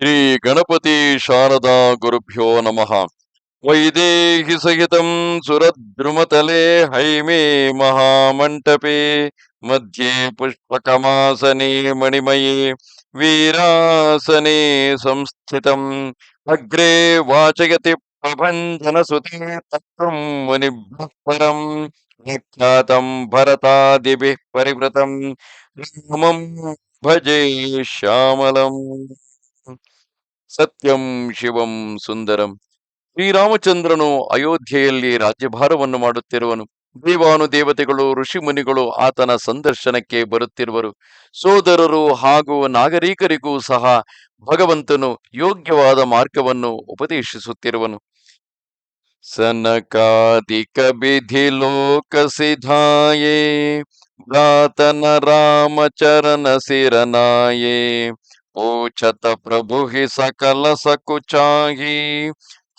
श्री गणपति शारदा गुरुभ्यो नम। वैदे सहित सुरद्रुमतले हईमे महामंटपे, मध्ये पुष्पकमासने मणिमये, वीरासने संस्थित। अग्रे वाचयति प्रभंजन सुते तत्व मुनिभरम विख्यातम भरतादि परिवृतम भजे श्यामलम। ಸತ್ಯಂ ಶಿವಂ ಸುಂದರಂ. ಶ್ರೀರಾಮಚಂದ್ರನು ಅಯೋಧ್ಯೆಯಲ್ಲಿ ರಾಜ್ಯಭಾರವನ್ನು ಮಾಡುತ್ತಿರುವನು. ದೇವಾನುದೇವತೆಗಳು ಋಷಿ ಮುನಿಗಳು ಆತನ ಸಂದರ್ಶನಕ್ಕೆ ಬರುತ್ತಿರುವರು. ಸೋದರರು ಹಾಗೂ ನಾಗರಿಕರಿಗೂ ಸಹ ಭಗವಂತನು ಯೋಗ್ಯವಾದ ಮಾರ್ಗವನ್ನು ಉಪದೇಶಿಸುತ್ತಿರುವನು. ಸನಕಾಧಿಕ ವಿಧಿ ಲೋಕ ಸಿಧಾಯೇ ಭ್ರಾತನ ರಾಮಚರಣ ಸಿರನಾಯೇ पूछत प्रभु ही सकल सकुचाही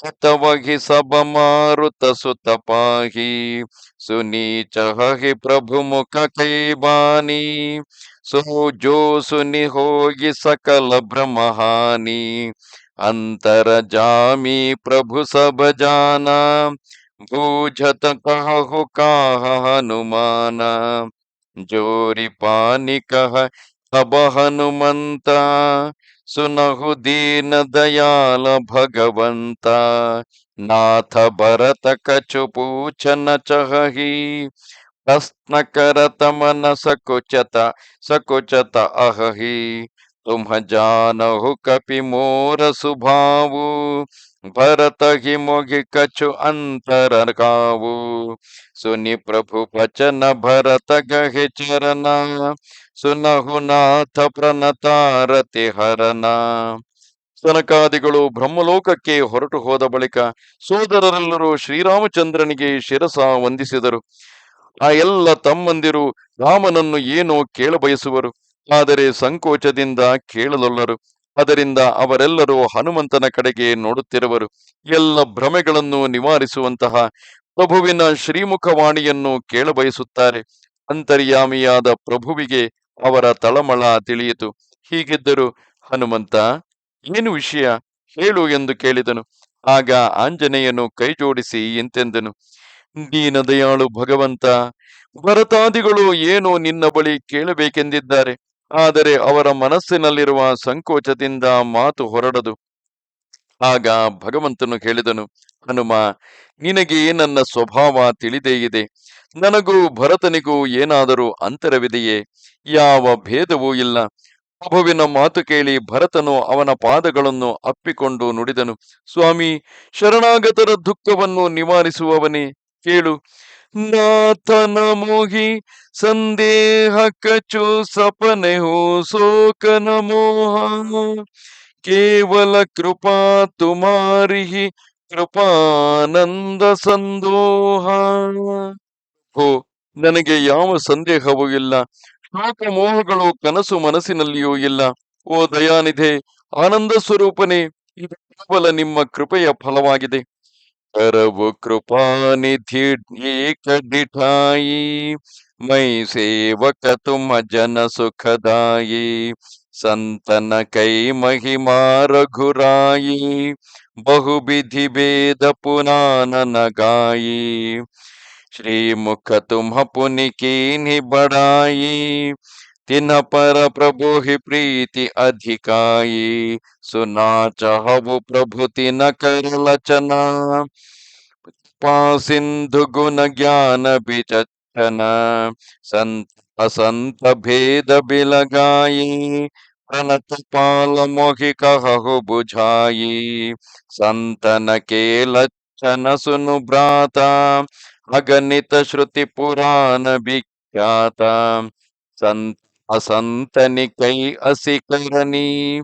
हितवहि सब मारुत सुत पाही। सुनी चहि प्रभु मुख के बानी, सो जो सुनि होगी सकल भ्रमहानी अंतर जामी प्रभु सब जाना, बूझत कहु का हनुमाना। जोरी पानी कह अब हनुमंत सुनहु दीन दयाल भगवंता नाथ भरत कछु पूछन चही प्रश्न करत मन सकुचत सकुचत अहि तुम जानहु कपि मोर सुभावु ಭರತ ಹಿಮೋಗಿ ಕಚು ಅಂತರ ಕಾವು ಸುನಿ ಪ್ರಭು ಪಚನ ಭರತ ಗಹಿ ಚರಣ. ಸುನಹುನಾಥ ಪ್ರಣತಾರತಿ ಹರನ ಸನಕಾದಿಗಳು ಬ್ರಹ್ಮಲೋಕಕ್ಕೆ ಹೊರಟು ಹೋದ ಬಳಿಕ ಸೋದರರೆಲ್ಲರೂ ಶ್ರೀರಾಮಚಂದ್ರನಿಗೆ ಶಿರಸ ವಂದಿಸಿದರು. ಆ ಎಲ್ಲ ತಮ್ಮಂದಿರು ರಾಮನನ್ನು ಏನೋ ಕೇಳಬಯಸುವರು, ಆದರೆ ಸಂಕೋಚದಿಂದ ಕೇಳಲೊಲ್ಲರು. ಅದರಿಂದ ಅವರೆಲ್ಲರೂ ಹನುಮಂತನ ಕಡೆಗೆ ನೋಡುತ್ತಿರುವರು. ಎಲ್ಲ ಭ್ರಮೆಗಳನ್ನು ನಿವಾರಿಸುವಂತಹ ಪ್ರಭುವಿನ ಶ್ರೀಮುಖವಾಣಿಯನ್ನು ಕೇಳಬಯಸುತ್ತಾರೆ ಅಂತರ್ಯಾಮಿಯಾದ ಪ್ರಭುವಿಗೆ ಅವರ ತಳಮಳ ತಿಳಿಯಿತು. ಹೀಗಿದ್ದರು ಹನುಮಂತ, ಏನು ವಿಷಯ? ಹೇಳು ಎಂದು ಕೇಳಿದನು. ಆಗ ಆಂಜನೇಯನು ಕೈಜೋಡಿಸಿ ಇಂತೆಂದನು ದೀನದಯಾಳು ಭಗವಂತ ಭರತಾದಿಗಳು ಏನು ನಿನ್ನ ಬಳಿ ಕೇಳಬೇಕೆಂದಿದ್ದಾರೆ? ಆದರೆ ಅವರ ಮನಸ್ಸಿನಲ್ಲಿರುವ ಸಂಕೋಚದಿಂದ ಮಾತು ಹೊರಡದು. ಆಗ ಭಗವಂತನು ಕೇಳಿದನು ಹನುಮ, ನಿನಗೆ ನನ್ನ ಸ್ವಭಾವ ತಿಳಿದೇ ಇದೆ. ನನಗೂ ಭರತನಿಗೂ ಏನಾದರೂ ಅಂತರವಿದೆಯೇ? ಯಾವ ಭೇದವೂ ಇಲ್ಲ. ಪ್ರಭುವಿನ ಮಾತು ಕೇಳಿ ಭರತನು ಅವನ ಪಾದಗಳನ್ನು ಅಪ್ಪಿಕೊಂಡು ನುಡಿದನು, ಸ್ವಾಮಿ, ಶರಣಾಗತರ ದುಃಖವನ್ನು ನಿವಾರಿಸುವವನೇ, ಕೇಳು. ನಾಥನ ಮೋಹಿ ಸಂದೇಹ ಕಚು ಸಪನೆಹು ಸೋಕನ ಮೋಹ. ಕೇವಲ ಕೃಪಾ ತುಮಾರಿ ಕೃಪಾನಂದ ಸಂದೋಹ. ಹೋ ನನಗೆ ಯಾವ ಸಂದೇಹವೂ ಇಲ್ಲ. ಶೋಕ ಮೋಹಗಳು ಕನಸು ಮನಸ್ಸಿನಲ್ಲಿಯೂ ಇಲ್ಲ. ಓ ದಯಾನಿಧೆ, ಆನಂದ ಸ್ವರೂಪನೇ, ಇದು ಕೇವಲ ನಿಮ್ಮ ಕೃಪೆಯ ಫಲವಾಗಿದೆ. करबु कृपा निधि कदिठाई मई सेवक तुम जन सुखदायी संतन कई महिमा रघुराई बहु विधि वेद न गायी श्री मुख तुम पुनिकी नि बढ़ाई तिन्ह पर प्रभु ही प्रीति अधिकाई, सुना चाहु प्रभु तिन कर लचना। पा सिंधु गुण ज्ञान विचक्षण, संत असंत भेद बिलगाई प्रणत पाल मोहि कहु बुझाई। संतन के लक्षण सुनु भ्राता, अगणित श्रुति पुराण विख्यात। संत ಅಸಂತನಿ ಕೈ ಅಸಿಕರಣಿ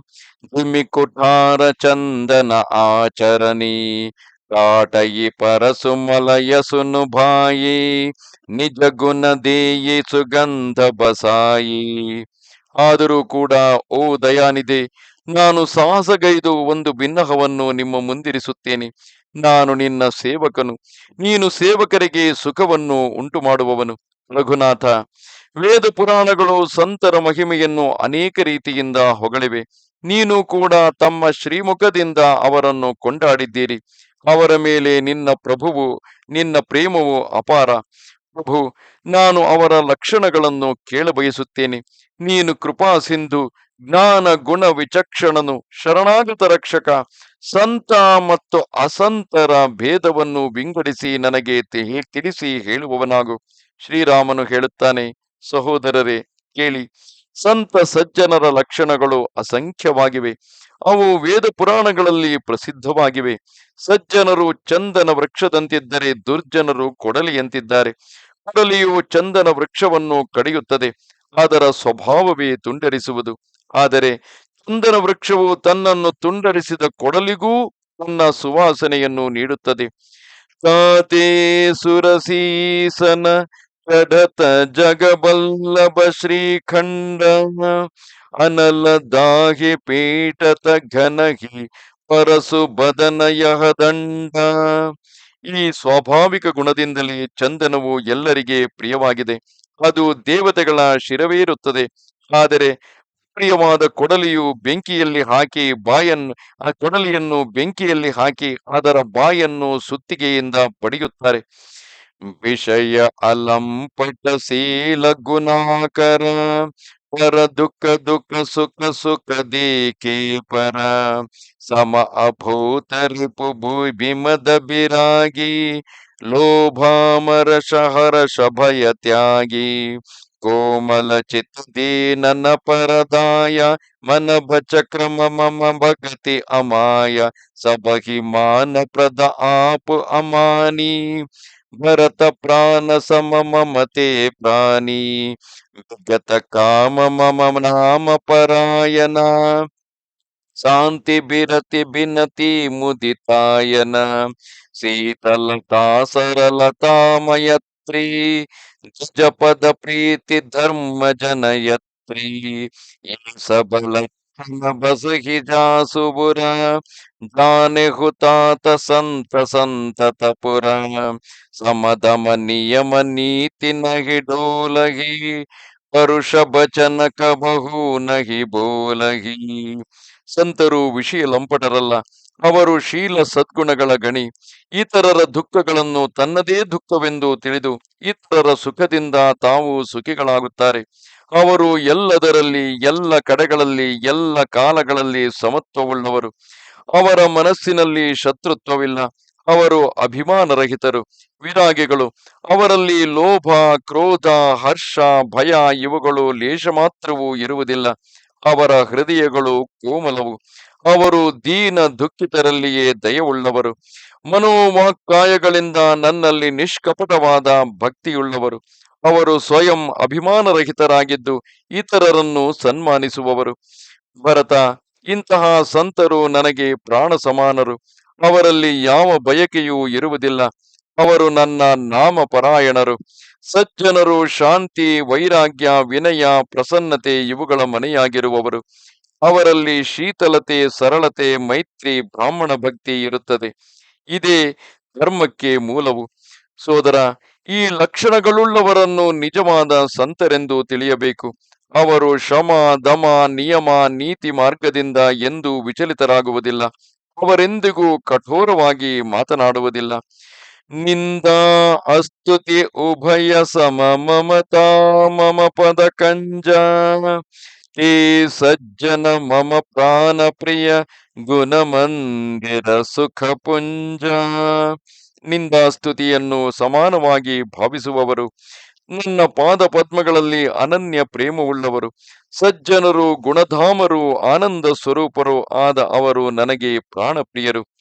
ಭೂಮಿ ಕುಠಾರ ಚಂದನ ಆಚರಣಿ ಕಾಟಯಿ ಪರಸು ಮಲಯಸುನು ಬಾಯಿ, ನಿಜ ಗುಣದೇಯಿ ಸುಗಂಧ ಬಸಾಯಿ. ಆದರೂ ಕೂಡ, ಓ ದಯಾನಿದೆ ನಾನು ಸಾಹಸಗೈದು ಒಂದು ಭಿನ್ನಹವನ್ನು ನಿಮ್ಮ ಮುಂದಿರಿಸುತ್ತೇನೆ. ನಾನು ನಿನ್ನ ಸೇವಕನು. ನೀನು ಸೇವಕರಿಗೆ ಸುಖವನ್ನು ಉಂಟು ಮಾಡುವವನು ರಘುನಾಥ ವೇದ ಪುರಾಣಗಳು ಸಂತರ ಮಹಿಮೆಯನ್ನು ಅನೇಕ ರೀತಿಯಿಂದ ಹೊಗಳಿವೆ. ನೀನು ಕೂಡ ತಮ್ಮ ಶ್ರೀಮುಖದಿಂದ ಅವರನ್ನು ಕೊಂಡಾಡಿದ್ದೀರಿ. ಅವರ ಮೇಲೆ ನಿನ್ನ ಪ್ರಭುವು, ನಿನ್ನ ಪ್ರೇಮವು ಅಪಾರ. ಪ್ರಭು, ನಾನು ಅವರ ಲಕ್ಷಣಗಳನ್ನು ಕೇಳಬಯಸುತ್ತೇನೆ. ನೀನು ಕೃಪಾ ಸಿಂಧು, ಜ್ಞಾನ ಗುಣ ವಿಚಕ್ಷಣನು, ಶರಣಾಗತ ರಕ್ಷಕ. ಸಂತ ಮತ್ತು ಅಸಂತರ ಭೇದವನ್ನು ವಿಂಗಡಿಸಿ ನನಗೆ ತಿಳಿಸಿ ಹೇಳುವವನಾಗು. ಶ್ರೀರಾಮನು ಹೇಳುತ್ತಾನೆ ಸಹೋದರರೇ, ಕೇಳಿ. ಸಂತ ಸಜ್ಜನರ ಲಕ್ಷಣಗಳು ಅಸಂಖ್ಯವಾಗಿವೆ. ಅವು ವೇದ ಪುರಾಣಗಳಲ್ಲಿ ಪ್ರಸಿದ್ಧವಾಗಿವೆ. ಸಜ್ಜನರು ಚಂದನ ವೃಕ್ಷದಂತಿದ್ದರೆ ದುರ್ಜನರು ಕೊಡಲಿಯಂತಿದ್ದಾರೆ. ಕೊಡಲಿಯು ಚಂದನ ವೃಕ್ಷವನ್ನು ಕಡಿಯುತ್ತದೆ. ಅದರ ಸ್ವಭಾವವೇ ತುಂಡರಿಸುವುದು. ಆದರೆ ಚಂದನ ವೃಕ್ಷವು ತನ್ನನ್ನು ತುಂಡರಿಸಿದ ಕೊಡಲಿಗೂ ತನ್ನ ಸುವಾಸನೆಯನ್ನು ನೀಡುತ್ತದೆ. ಕಾತೆ ಸುರಸೀಸನ ಕಡತ ಜಗಬಲ್ಲಭ ಶ್ರೀಖಂಡ ಅನಲ ದಾಹಿ ಪೀಠತ ಘನಹಿ ಪರಸು ಬದನಯಹ ದಂಡ. ಈ ಸ್ವಾಭಾವಿಕ ಗುಣದಿಂದಲೇ ಚಂದನವು ಎಲ್ಲರಿಗೆ ಪ್ರಿಯವಾಗಿದೆ. ಅದು ದೇವತೆಗಳ ಶಿರವೇರುತ್ತದೆ. ಆದರೆ ಪ್ರಿಯವಾದ ಕೊಡಲಿಯು ಬೆಂಕಿಯಲ್ಲಿ ಹಾಕಿ ಬಾಯನ್ನು ಆ ಕೊಡಲಿಯನ್ನು ಬೆಂಕಿಯಲ್ಲಿ ಹಾಕಿ ಅದರ ಬಾಯನ್ನು ಸುತ್ತಿಗೆಯಿಂದ ಪಡೆಯುತ್ತಾರೆ ವಿಷಯ ಅಲಂಪಟ ಶೀಲ ಗುಣಾಕರ ಪರ ದುಃಖ ದುಃಖ ಸುಖ ಸುಖ ದೇಕೆ ಪರ ಸಮ ಅಭೂತ ರಿಪು ಭೂ ಬಿಮದ ಬಿರಾಗಿ ಲೋಭಾಮರ ಶಹರ ಶಭಯ ತ್ಯಾಗಿ ಕೋಮಲ ಚಿತ್ತದಿ ಪರದಾಯ ಮನ ಭಚಕ್ರಮ ಮಮ ಭಗತಿ ಅಮಾಯ ಸಬಹಿ ಮಾನ ಪ್ರದ ಆಪು ಅಮಾನಿ, ಭರತ ಪ್ರಾಣ ಸಮ ಮಮತೆ ಪ್ರಾಣಿ, ವಿಗತ ಕಾಮ ಮಮ ನಾಮ ಪರಾಯಣ, ಶಾಂತಿ ಬಿರತಿ ಬಿನತಿ ಮುದಿತಾಯನ ಶೀತಲತಾ गायत्री जपद प्रीति धर्म जनयत्री। सबल बस ही जासु बुरा, जाने हुतात संत संत तपुरा। समदम नियम नीति नहीं डोलही परुष बचन कबहू नहीं बोलही ಸಂತರು ವಿಷಯ ಲಂಪಟರಲ್ಲ, ಅವರು ಶೀಲ ಸದ್ಗುಣಗಳ ಗಣಿ, ಇತರರ ದುಃಖಗಳನ್ನು ತನ್ನದೇ ದುಃಖವೆಂದು ತಿಳಿದು ಇತರರ ಸುಖದಿಂದ ತಾವು ಸುಖಿಗಳಾಗುತ್ತಾರೆ. ಅವರು ಎಲ್ಲದರಲ್ಲಿ, ಎಲ್ಲ ಕಡೆಗಳಲ್ಲಿ, ಎಲ್ಲ ಕಾಲಗಳಲ್ಲಿ ಸಮತ್ವವುಳ್ಳವರು. ಅವರ ಮನಸ್ಸಿನಲ್ಲಿ ಶತ್ರುತ್ವವಿಲ್ಲ. ಅವರು ಅಭಿಮಾನರಹಿತರು, ವಿರಾಗಿಗಳು. ಅವರಲ್ಲಿ ಲೋಭ, ಕ್ರೋಧ, ಹರ್ಷ, ಭಯ ಇವುಗಳು ಲೇಷ ಮಾತ್ರವೂ ಇರುವುದಿಲ್ಲ. ಅವರ ಹೃದಯಗಳು ಕೋಮಲವು. ಅವರು ದೀನ ದುಃಖಿತರಲ್ಲಿಯೇ ದಯವುಳ್ಳವರು ಮನೋವಾಕ್ಕಾಯಗಳಿಂದ ನನ್ನಲ್ಲಿ ನಿಷ್ಕಪಟವಾದ ಭಕ್ತಿಯುಳ್ಳವರು. ಅವರು ಸ್ವಯಂ ಅಭಿಮಾನರಹಿತರಾಗಿದ್ದು ಇತರರನ್ನು ಸನ್ಮಾನಿಸುವವರು. ಭರತ, ಇಂತಹ ಸಂತರು ನನಗೆ ಪ್ರಾಣ ಸಮಾನರು. ಅವರಲ್ಲಿ ಯಾವ ಬಯಕೆಯೂ ಇರುವುದಿಲ್ಲ. ಅವರು ನನ್ನ ನಾಮ ಪರಾಯಣರು ಸಜ್ಜನರು ಶಾಂತಿ, ವೈರಾಗ್ಯ, ವಿನಯ, ಪ್ರಸನ್ನತೆ ಇವುಗಳ ಮನೆಯಾಗಿರುವವರು. ಅವರಲ್ಲಿ ಶೀತಲತೆ, ಸರಳತೆ, ಮೈತ್ರಿ, ಬ್ರಾಹ್ಮಣ ಭಕ್ತಿ ಇರುತ್ತದೆ. ಇದೇ ಧರ್ಮಕ್ಕೆ ಮೂಲವು. ಸೋದರ, ಈ ಲಕ್ಷಣಗಳುಳ್ಳವರನ್ನು ನಿಜವಾದ ಸಂತರೆಂದು ತಿಳಿಯಬೇಕು. ಅವರು ಶಮ ದಮ, ನಿಯಮ, ನೀತಿ ಮಾರ್ಗದಿಂದ ಎಂದೂ ವಿಚಲಿತರಾಗುವುದಿಲ್ಲ. ಅವರೆಂದಿಗೂ ಕಠೋರವಾಗಿ ಮಾತನಾಡುವುದಿಲ್ಲ. ನಿಂದಾ ಅಸ್ತುತಿ ಉಭಯ ಸಮ ಮಮತಾ ಮಮ ಪದ ಕಂಜ. ಈ ಸಜ್ಜನ ಮಮ ಪ್ರಾಣ ಪ್ರಿಯ ಗುಣ ಮಂದಿರ ಸುಖ ಪುಂಜ. ನಿಂದಾಸ್ತುತಿಯನ್ನು ಸಮಾನವಾಗಿ ಭಾವಿಸುವವರು, ನನ್ನ ಪಾದ ಪದ್ಮಗಳಲ್ಲಿ ಅನನ್ಯ ಪ್ರೇಮವುಳ್ಳವರು, ಸಜ್ಜನರು ಗುಣಧಾಮರು ಆನಂದ ಸ್ವರೂಪರು ಆದ ಅವರು ನನಗೆ ಪ್ರಾಣಪ್ರಿಯರು.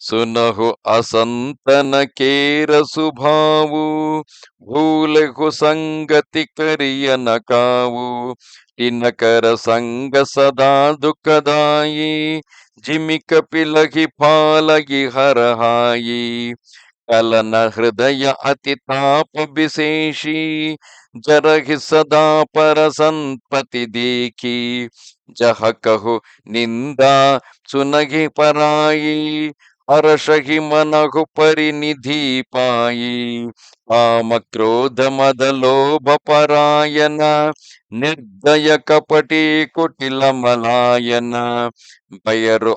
ಸುನಹು ಅಸಂತನ ಕೇರ ಸುಭಾವು, ಭೂಲೆಹು ಸಂಗತಿ ಕರಿಯನ ಕಾವು ಟಿನಕರ ಸಂಗ ಸದಾ ದುಃಖದಾಯಿ ಜಿಮಿ ಕಪಿಲಗಿ ಪಾಲಗಿ ಹರಹಾಯಿ, ಕಲನ ಹೃದಯ ಅತಿ ತಾಪ ಬಿಸೇಷಿ ಜರಹಿ ಸದಾ ಪರ ಸಂಪತಿ ದೇಖಿ, ಜಹ ಕಹು ನಿಂದ ಸುನಗಿ ಪರಾಯಿ ಅರಷಹಿ ಮನಹು ಪರಿನಿಧಿ ಪಾಯಿ ಕಾಮ ಕ್ರೋಧ ಮದ ಲೋಭ ಪರಾಯನ ನಿರ್ದಯ ಕಪಟಿ ಕುಟಿಲ ಮಲಾಯನ ಬಯರು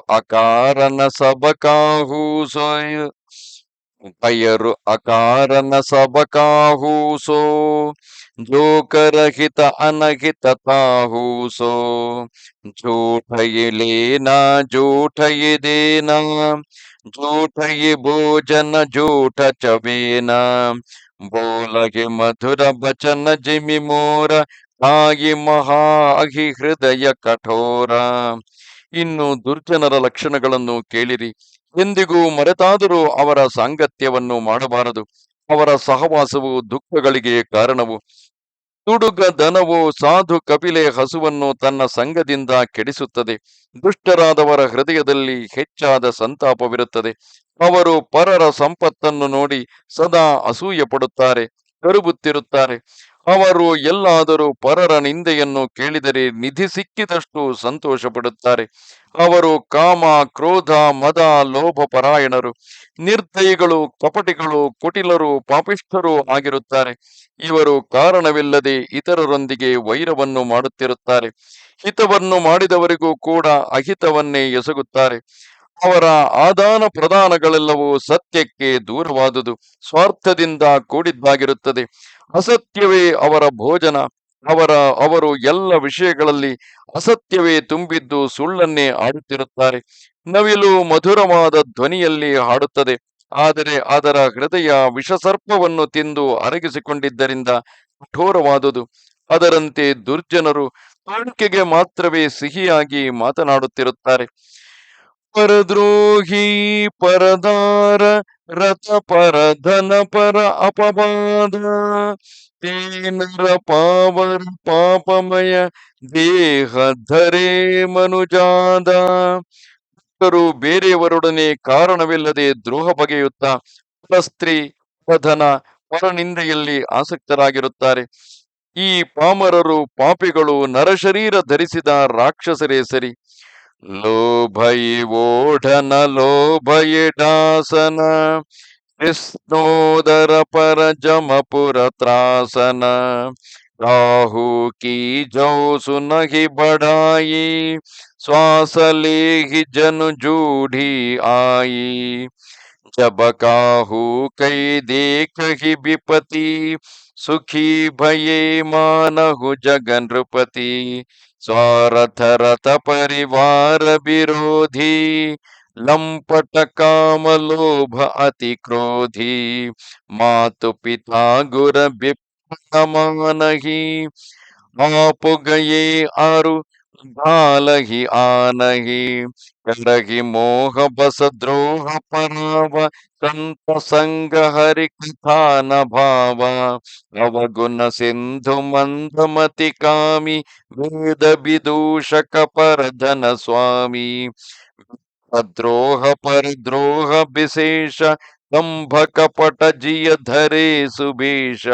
भयरु अकारण सब काहूसो जो करहित अनहित ताहूसो। झूठ ये लेना झूठ ये देना झूठ ये भोजन, झूठ चबेना। बोल के मधुर बचन जिमि मोर, खाई महा अघि हृदय कठोरा। ಇನ್ನು ದುರ್ಜನರ ಲಕ್ಷಣಗಳನ್ನು ಕೇಳಿರಿ. ಎಂದಿಗೂ ಮರೆತಾದರೂ ಅವರ ಸಾಂಗತ್ಯವನ್ನು ಮಾಡಬಾರದು. ಅವರ ಸಹವಾಸವು ದುಃಖಗಳಿಗೆ ಕಾರಣವು. ತುಡುಗ ದನವು ಸಾಧು ಕಪಿಲೆ ಹಸುವನ್ನು ತನ್ನ ಸಂಘದಿಂದ ಕೆಡಿಸುತ್ತದೆ. ದುಷ್ಟರಾದವರ ಹೃದಯದಲ್ಲಿ ಹೆಚ್ಚಾದ ಸಂತಾಪವಿರುತ್ತದೆ. ಅವರು ಪರರ ಸಂಪತ್ತನ್ನು ನೋಡಿ ಸದಾ ಅಸೂಯೆ ಪಡುತ್ತಾರೆ ಕರುಬುತ್ತಿರುತ್ತಾರೆ. ಅವರು ಎಲ್ಲಾದರೂ ಪರರ ನಿಂದೆಯನ್ನು ಕೇಳಿದರೆ ನಿಧಿ ಸಿಕ್ಕಿದಷ್ಟು ಸಂತೋಷ ಪಡುತ್ತಾರೆ ಅವರು ಕಾಮ, ಕ್ರೋಧ, ಮದ ಲೋಭ ಪರಾಯಣರು ನಿರ್ದಯಿಗಳು, ಕಪಟಿಗಳು, ಕುಟಿಲರು, ಪಾಪಿಷ್ಠರು ಆಗಿರುತ್ತಾರೆ. ಇವರು ಕಾರಣವಿಲ್ಲದೆ ಇತರರೊಂದಿಗೆ ವೈರವನ್ನು ಮಾಡುತ್ತಿರುತ್ತಾರೆ. ಹಿತವನ್ನು ಮಾಡಿದವರಿಗೂ ಕೂಡ ಅಹಿತವನ್ನೇ ಎಸಗುತ್ತಾರೆ. ಅವರ ಆದಾನ ಪ್ರದಾನಗಳೆಲ್ಲವೂ ಸತ್ಯಕ್ಕೆ ದೂರವಾದುದು, ಸ್ವಾರ್ಥದಿಂದ ಕೂಡಿದ್ದಾಗಿರುತ್ತದೆ. ಅಸತ್ಯವೇ ಅವರ ಭೋಜನ. ಅವರ, ಅವರು ಎಲ್ಲ ವಿಷಯಗಳಲ್ಲಿ ಅಸತ್ಯವೇ ತುಂಬಿದ್ದು ಸುಳ್ಳನ್ನೇ ಆಡುತ್ತಿರುತ್ತಾರೆ. ನವಿಲು ಮಧುರವಾದ ಧ್ವನಿಯಲ್ಲಿ ಹಾಡುತ್ತದೆ. ಆದರೆ ಅದರ ಹೃದಯ ವಿಷಸರ್ಪವನ್ನು ತಿಂದು ಅರಗಿಸಿಕೊಂಡಿದ್ದರಿಂದ ಕಠೋರವಾದುದು. ಅದರಂತೆ ದುರ್ಜನರು ಕಾಣಿಕೆಗೆ ಮಾತ್ರವೇ ಸಿಹಿಯಾಗಿ ಮಾತನಾಡುತ್ತಿರುತ್ತಾರೆ. ಪರದ್ರೋಹಿ ಪರದಾರ, ರಥ ಪರ ಧನ ಪರ ಅಪವಾದ. ತೇನರ ಪಾವರ ಪಾಪಮಯ, ದೇಹ ಧರೆ ಮನುಜಾದ. ಭಕ್ತರು ಬೇರೆಯವರೊಡನೆ ಕಾರಣವಿಲ್ಲದೆ ದ್ರೋಹ ಬಗೆಯುತ್ತಾ, ಪರಸ್ತ್ರೀ ಪಧನ ಪರನಿಂದೆಯಲ್ಲಿ ಆಸಕ್ತರಾಗಿರುತ್ತಾರೆ. ಈ ಪಾಮರರು ಪಾಪಿಗಳು ನರಶರೀರ ಧರಿಸಿದ ರಾಕ್ಷಸರೇ ಸರಿ. लोभयिवोढन लोभयिडासन पुरासन राहु की जो सुन ही बढ़ाई, श्वास लेहि जन जूढ़ी आई। जब काहू कई देख ही विपति सुखी भये मानहु जगन नृपति। स्वारथ रथ परिवार विरोधी लंपट काम लोभ अति क्रोधी मातु पिता गुर विपनही आप गए आरु ಬಾಲಹಿ ಆನಹಿ ಕರಹಿ ಮೋಹ ಬಸ ದ್ರೋಹ ಪರಾವ ಸಂತ ಸಂಗ ಹರಿ ಕಥಾನ ಭಾವ ಅವಗುಣ ಸಿಂಧು ಮಂದಮತಿ ಕಾಮಿ ವೇದ ವಿದೂಷಕ ಪರಧನ ಸ್ವಾಮಿ ದ್ರೋಹ ಪರಿದ್ರೋಹ ವಿಶೇಷ ಕಂಭ ಕಪಟ ಜಿಯ ಧರೆ ಸುಭೇಷ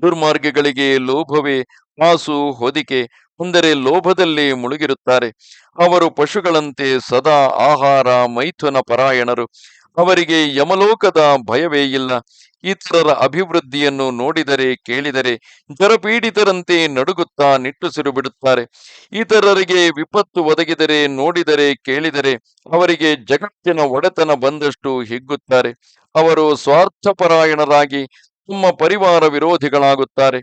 ದುರ್ಮಾರ್ಗಗಳಿಗೆ ಲೋಭವೇ ಮಾಸು ಹೊದಿಕೆ ಅಂದರೆ ಲೋಭದಲ್ಲಿ ಮುಳುಗಿರುತ್ತಾರೆ. ಅವರು ಪಶುಗಳಂತೆ ಸದಾ ಆಹಾರ ಮೈಥುನ ಪರಾಯಣರು. ಅವರಿಗೆ ಯಮಲೋಕದ ಭಯವೇ ಇಲ್ಲ. ಇತರರ ಅಭಿವೃದ್ಧಿಯನ್ನು ನೋಡಿದರೆ ಕೇಳಿದರೆ ಜರಪೀಡಿತರಂತೆ ನಡುಗುತ್ತಾ ನಿಟ್ಟುಸಿರು ಬಿಡುತ್ತಾರೆ ಇತರರಿಗೆ ವಿಪತ್ತು ಒದಗಿದರೆ ನೋಡಿದರೆ ಕೇಳಿದರೆ ಅವರಿಗೆ ಜಗತ್ತಿನ ಒಡೆತನ ಬಂದಷ್ಟು ಹಿಗ್ಗುತ್ತಾರೆ. ಅವರು ಸ್ವಾರ್ಥಪರಾಯಣರಾಗಿ ತಮ್ಮ ಪರಿವಾರ ವಿರೋಧಿಗಳಾಗುತ್ತಾರೆ.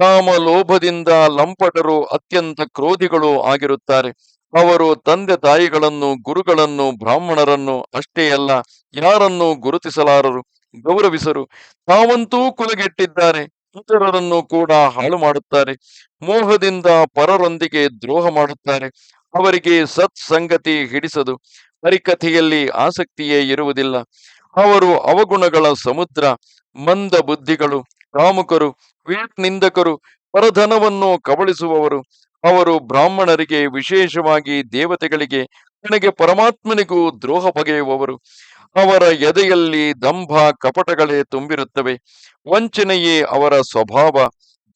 ಕಾಮ ಲೋಭದಿಂದ ಲಂಪಟರು ಅತ್ಯಂತ ಕ್ರೋಧಿಗಳು ಆಗಿರುತ್ತಾರೆ. ಅವರು ತಂದೆ ತಾಯಿಗಳನ್ನು, ಗುರುಗಳನ್ನು, ಬ್ರಾಹ್ಮಣರನ್ನು ಅಷ್ಟೇ ಅಲ್ಲ, ಯಾರನ್ನು ಗುರುತಿಸಲಾರರು, ಗೌರವಿಸರು. ತಾವಂತೂ ಕುಲಗೆಟ್ಟಿದ್ದಾರೆ ಇತರರನ್ನು ಕೂಡ ಹಾಳು ಮಾಡುತ್ತಾರೆ. ಮೋಹದಿಂದ ಪರರೊಂದಿಗೆ ದ್ರೋಹ ಮಾಡುತ್ತಾರೆ. ಅವರಿಗೆ ಸತ್ಸಂಗತಿ ಹಿಡಿಸದು. ಪರಿಕಥೆಯಲ್ಲಿ ಆಸಕ್ತಿಯೇ ಇರುವುದಿಲ್ಲ. ಅವರು ಅವಗುಣಗಳ ಸಮುದ್ರ ಮಂದ ಬುದ್ಧಿಗಳು ಕಾಮುಕರು ಕ್ವೀಟ್ ನಿಂದಕರು ಪರಧನವನ್ನು ಕಬಳಿಸುವವರು. ಅವರು ಬ್ರಾಹ್ಮಣರಿಗೆ, ವಿಶೇಷವಾಗಿ ದೇವತೆಗಳಿಗೆ ನನಗೆ ಪರಮಾತ್ಮನಿಗೂ ದ್ರೋಹ ಬಗೆಯುವವರು ಅವರ ಎದೆಯಲ್ಲಿ ದಂಭ, ಕಪಟಗಳೇ ತುಂಬಿರುತ್ತವೆ. ವಂಚನೆಯೇ ಅವರ ಸ್ವಭಾವ.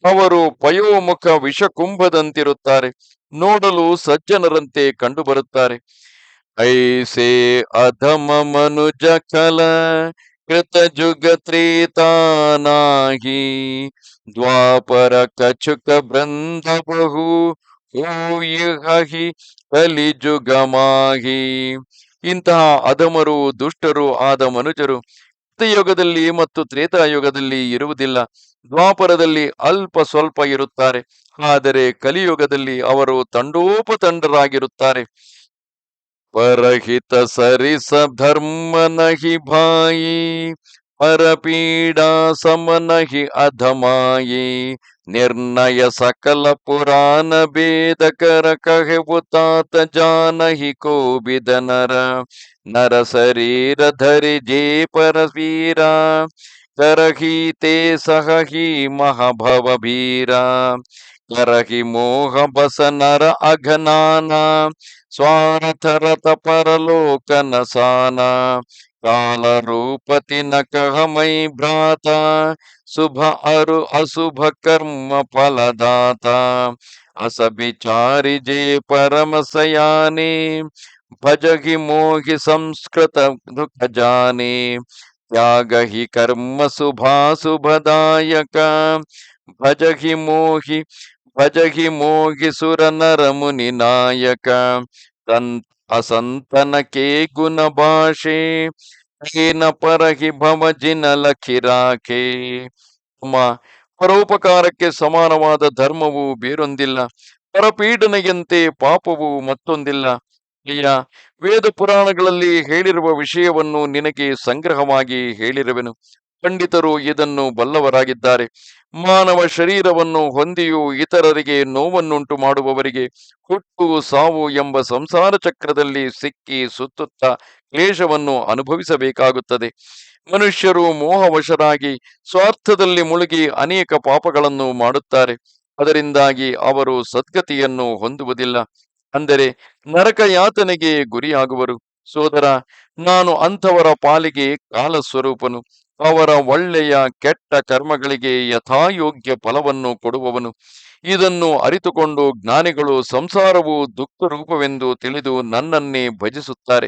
ಅವರು ಪಯೋಮುಖ ವಿಷಕುಂಭದಂತಿರುತ್ತಾರೆ. ನೋಡಲು ಸಜ್ಜನರಂತೆ ಕಂಡುಬರುತ್ತಾರೆ. ಐಸೆ ಅಧಮ ಮನುಜ ಕಲ ಕೃತ ಜುಗ ತ್ರೇತಾನಾಹಿ नाही ದ್ವಾಪರ ಕಚುಕ ಬೃಂದ ಬಹು ಹೂಯಿಹಿ ಕಲಿಜುಗಮಾಹಿ ಇಂತಹ ಅಧಮರು ದುಷ್ಟರು ಆದ ಮನುಜರು ಯುಗದಲ್ಲಿ ಮತ್ತು ತ್ರೇತಾಯುಗದಲ್ಲಿ ಇರುವುದಿಲ್ಲ. ದ್ವಾಪರದಲ್ಲಿ ಅಲ್ಪ ಸ್ವಲ್ಪ ಇರುತ್ತಾರೆ. ಆದರೆ ಕಲಿಯುಗದಲ್ಲಿ ಅವರು ತಂಡೋಪತಂಡರಾಗಿರುತ್ತಾರೆ. ಪರಹಿತ ಸರಿಸ ಧರ್ಮ पर पीड़ा सम समनहि अधमायि निर्णय सकल पुराण वेद कर कहे जान ही को बिद नर। नर शरीर धरि जे परवीरा करहि ते सह ही महाभव भीरा करहि मोह बस नर अघनाना, स्वार्थ रत परलोक नसाना। कालरूपति कह मई भ्राता, शुभ अरु अशुभ कर्म फलदाता। अस विचारि जे परम सयानी भजहि मोहि संस्कृत दुख जाने। त्याग हि कर्म शुभा शुभदायक भजहि मोहि भजहि मोहि सुर नर मुनि नायक। ಅಸಂತನಕೆ ಗುಣ ಭಾಷೆ ಏನ ಪರಹಿ ಭವ ಜಿನ ಲಖಿರಾಖೆ ಅಮ್ಮ, ಪರೋಪಕಾರಕ್ಕೆ ಸಮಾನವಾದ ಧರ್ಮವು ಬೇರೊಂದಿಲ್ಲ, ಪರಪೀಡನೆಯಂತೆ ಪಾಪವು ಮತ್ತೊಂದಿಲ್ಲ. ಅಯ್ಯ ವೇದ ಪುರಾಣಗಳಲ್ಲಿ ಹೇಳಿರುವ ವಿಷಯವನ್ನು ನಿನಗೆ ಸಂಗ್ರಹವಾಗಿ ಹೇಳಿರುವೆನು. ಪಂಡಿತರು ಇದನ್ನು ಬಲ್ಲವರಾಗಿದ್ದಾರೆ. ಮಾನವ ಶರೀರವನ್ನು ಹೊಂದಿಯೂ ಇತರರಿಗೆ ನೋವನ್ನುಂಟು ಮಾಡುವವರಿಗೆ ಹುಟ್ಟು ಸಾವು ಎಂಬ ಸಂಸಾರ ಚಕ್ರದಲ್ಲಿ ಸಿಕ್ಕಿ ಸುತ್ತುತ್ತಾ ಕ್ಲೇಶವನ್ನು ಅನುಭವಿಸಬೇಕಾಗುತ್ತದೆ. ಮನುಷ್ಯರು ಮೋಹವಶರಾಗಿ ಸ್ವಾರ್ಥದಲ್ಲಿ ಮುಳುಗಿ ಅನೇಕ ಪಾಪಗಳನ್ನು ಮಾಡುತ್ತಾರೆ. ಅದರಿಂದಾಗಿ ಅವರು ಸದ್ಗತಿಯನ್ನು ಹೊಂದುವುದಿಲ್ಲ. ಅಂದರೆ ನರಕ ಯಾತನೆಗೆ ಗುರಿಯಾಗುವರು. ಸೋದರ, ನಾನು ಅಂಥವರ ಪಾಲಿಗೆ ಕಾಲ ಸ್ವರೂಪನು ಅವರ ಒಳ್ಳೆಯ ಕೆಟ್ಟ ಕರ್ಮಗಳಿಗೆ ಯಥಾಯೋಗ್ಯ ಫಲವನ್ನು ಕೊಡುವವನು. ಇದನ್ನು ಅರಿತುಕೊಂಡು ಜ್ಞಾನಿಗಳು ಸಂಸಾರವು ದುಃಖ ರೂಪವೆಂದು ತಿಳಿದು ನನ್ನನ್ನೇ ಭಜಿಸುತ್ತಾರೆ.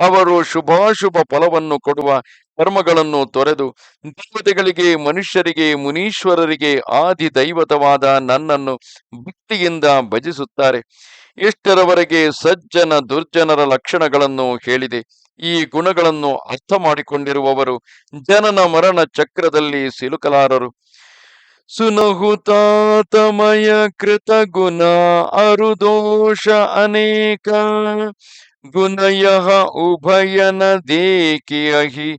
ಅವರು ಶುಭಾಶುಭ ಫಲವನ್ನು ಕೊಡುವ ಕರ್ಮಗಳನ್ನು ತೊರೆದು ದೇವತೆಗಳಿಗೆ, ಮನುಷ್ಯರಿಗೆ, ಮುನೀಶ್ವರರಿಗೆ ಆದಿ ದೈವತವಾದ ನನ್ನನ್ನು ಭಕ್ತಿಯಿಂದ ಭಜಿಸುತ್ತಾರೆ. ಇಷ್ಟರವರೆಗೆ ಸಜ್ಜನ ದುರ್ಜನರ ಲಕ್ಷಣಗಳನ್ನು ಹೇಳಿದೆ. ಈ ಗುಣಗಳನ್ನು ಅರ್ಥ ಮಾಡಿಕೊಂಡಿರುವವರು ಜನನ ಮರಣ ಚಕ್ರದಲ್ಲಿ ಸಿಲುಕಲಾರರು. ಸುನಹುತಾತಮಯ ಕೃತ ಗುಣ ಅರುದೋಷ ಅನೇಕ. ಗುಣಯ ಉಭಯನ ದೇಕಿಯಹಿ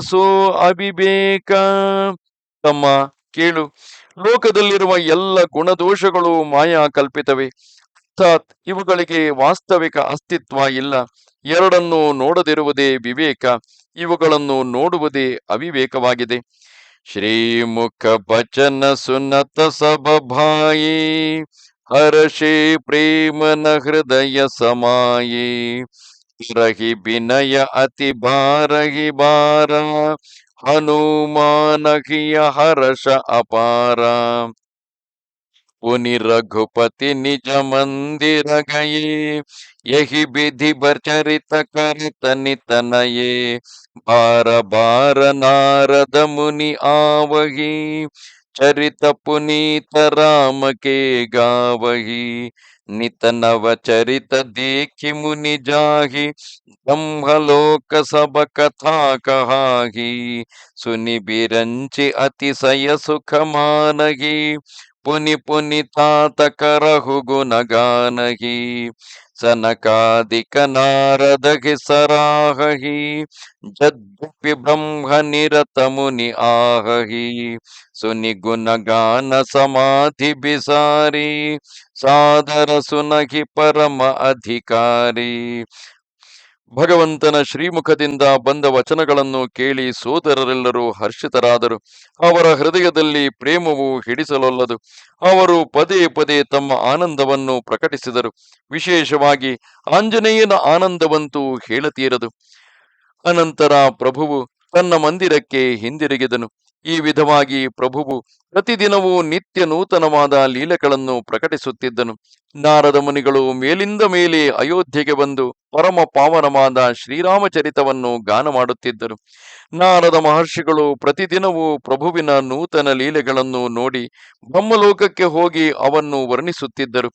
ಸೋ ಅಭಿಬೇಕ. ತಮ್ಮ ಕೇಳು. ಲೋಕದಲ್ಲಿರುವ ಎಲ್ಲ ಗುಣದೋಷಗಳು ಮಾಯಾ ಕಲ್ಪಿತವೆ. ಅರ್ಥಾತ್ ಇವುಗಳಿಗೆ ವಾಸ್ತವಿಕ ಅಸ್ತಿತ್ವ ಇಲ್ಲ. ಎರಡನ್ನು ನೋಡದಿರುವುದೇ ವಿವೇಕ. ಇವುಗಳನ್ನು ನೋಡುವುದೇ ಅವಿವೇಕವಾಗಿದೆ. ಶ್ರೀಮುಖ ಭಜನ ಸುನತ ಸಬಭಾಯಿ ಹರಷಿ ಪ್ರೇಮನ ಹೃದಯ ಸಮಾಯಿ. ರಹಿ ವಿನಯ ಅತಿ ಭಾರಹಿ हनुमान हर्ष अपारा। पुनि रघुपति निज मंदिर गए, यही विधि बचरित कर तनि तनये बार बार नारद मुनि आवही, चरित पुनीत राम के गावही। ನಿತನವ ಚರಿತ ದೇಖಿ ಮುನಿ ಜಾಹಿ ಬ್ರಹ್ಮಲೋಕ ಸಬ ಕಥಾ ಕಹಾಹಿ ಸುನಿ ಬಿರಂಚಿ ಅತಿಶಯ ಸುಖ ಮಾನಹಿ ಪುನಿ ಪುನಿ ತಾತ ಕರಹು ಗುಣಗಾನಹಿ सनकादिकनारदघिसराहहि जद्गुपि ब्रह्मनिरतमुनि आहहि सुनिगुणगानसमाधिभिसारी सादरसुनहि परम अधिकारी। ಭಗವಂತನ ಶ್ರೀಮುಖದಿಂದ ಬಂದ ವಚನಗಳನ್ನು ಕೇಳಿ ಸೋದರರೆಲ್ಲರೂ ಹರ್ಷಿತರಾದರು. ಅವರ ಹೃದಯದಲ್ಲಿ ಪ್ರೇಮವು ಹಿಡಿಸಲೊಲ್ಲದು. ಅವರು ಪದೇ ಪದೇ ತಮ್ಮ ಆನಂದವನ್ನು ಪ್ರಕಟಿಸಿದರು. ವಿಶೇಷವಾಗಿ ಆಂಜನೇಯನ ಆನಂದವಂತೂ ಹೇಳತೀರದು. ಅನಂತರ ಪ್ರಭುವು ತನ್ನ ಮಂದಿರಕ್ಕೆ ಹಿಂದಿರುಗಿದನು. ಈ ವಿಧವಾಗಿ ಪ್ರಭುವು ಪ್ರತಿದಿನವೂ ನಿತ್ಯ ನೂತನವಾದ ಲೀಲೆಗಳನ್ನು ಪ್ರಕಟಿಸುತ್ತಿದ್ದನು. ನಾರದ ಮುನಿಗಳು ಮೇಲಿಂದ ಮೇಲೆ ಅಯೋಧ್ಯೆಗೆ ಬಂದು ಪರಮ ಪಾವನವಾದ ಶ್ರೀರಾಮಚರಿತವನ್ನು ಗಾನ ಮಾಡುತ್ತಿದ್ದರು. ನಾರದ ಮಹರ್ಷಿಗಳು ಪ್ರತಿದಿನವೂ ಪ್ರಭುವಿನ ನೂತನ ಲೀಲೆಗಳನ್ನು ನೋಡಿ ಬ್ರಹ್ಮಲೋಕಕ್ಕೆ ಹೋಗಿ ಅವನ್ನು ವರ್ಣಿಸುತ್ತಿದ್ದರು.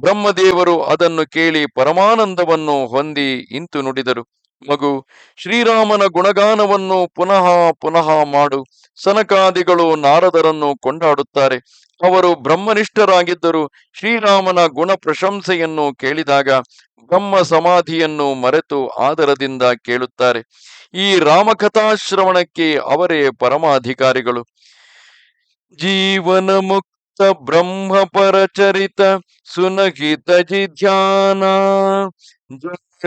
ಬ್ರಹ್ಮದೇವರು ಅದನ್ನು ಕೇಳಿ ಪರಮಾನಂದವನ್ನು ಹೊಂದಿ ಇಂತು ನುಡಿದರು. ಮಗು, ಶ್ರೀರಾಮನ ಗುಣಗಾನವನ್ನು ಪುನಃ ಪುನಃ ಮಾಡು. ಸನಕಾದಿಗಳು ನಾರದರನ್ನು ಕೊಂಡಾಡುತ್ತಾರೆ. ಅವರು ಬ್ರಹ್ಮನಿಷ್ಠರಾಗಿದ್ದರು ಶ್ರೀರಾಮನ ಗುಣ ಪ್ರಶಂಸೆಯನ್ನು ಕೇಳಿದಾಗ ಬ್ರಹ್ಮ ಸಮಾಧಿಯನ್ನು ಮರೆತು ಆದರದಿಂದ ಕೇಳುತ್ತಾರೆ. ಈ ರಾಮಕಥಾಶ್ರವಣಕ್ಕೆ ಅವರೇ ಪರಮಾಧಿಕಾರಿಗಳು. ಜೀವನ ಮುಕ್ತ ಬ್ರಹ್ಮ ಪರಚರಿತ ಸುನಹಿತ ಜಿಧ್ಯಾನ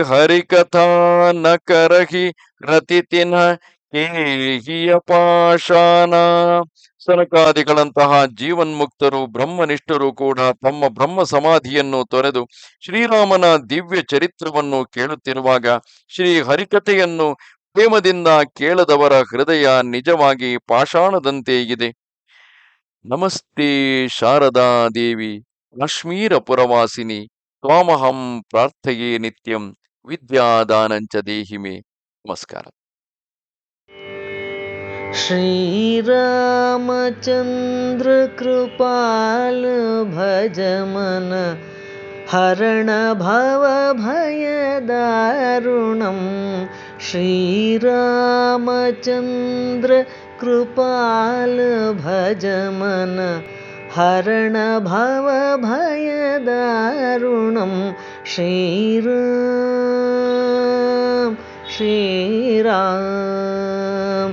ಹರಿಕಥಾ ನ ಕರಹಿ ರತಿತಿನ ಕೇಹಿಯ ಪಾಷಾಣ ಸನಕಾದಿಗಳಂತಹ ಜೀವನ್ಮುಕ್ತರು, ಬ್ರಹ್ಮನಿಷ್ಠರು ಕೂಡ ತಮ್ಮ ಬ್ರಹ್ಮ ಸಮಾಧಿಯನ್ನು ತೊರೆದು ಶ್ರೀರಾಮನ ದಿವ್ಯ ಚರಿತ್ರವನ್ನು ಕೇಳುತ್ತಿರುವಾಗ ಶ್ರೀ ಹರಿಕಥೆಯನ್ನು ಪ್ರೇಮದಿಂದ ಕೇಳದವರ ಹೃದಯ ನಿಜವಾಗಿ ಪಾಷಾಣದಂತೆ ಇದೆ. ನಮಸ್ತೆ ಶಾರದಾ ದೇವಿ ಕಾಶ್ಮೀರ ಪುರವಾಸಿನಿ ತ್ವಾಮಹಂ ಪ್ರಾರ್ಥಯೇ ನಿತ್ಯಂ, ವಿದ್ಯಾದಾನಂಚ ದೇಹಿಮೆ. ನಮಸ್ಕಾರ. श्रीरामचन्द्रकृपाल भजमन हरणभवभयदारुणं श्रीरामचन्द्रकृपाल भजमन हरणभवभयदारुणं श्रीरामचन्द्र कृपाल भजम श्रीराम।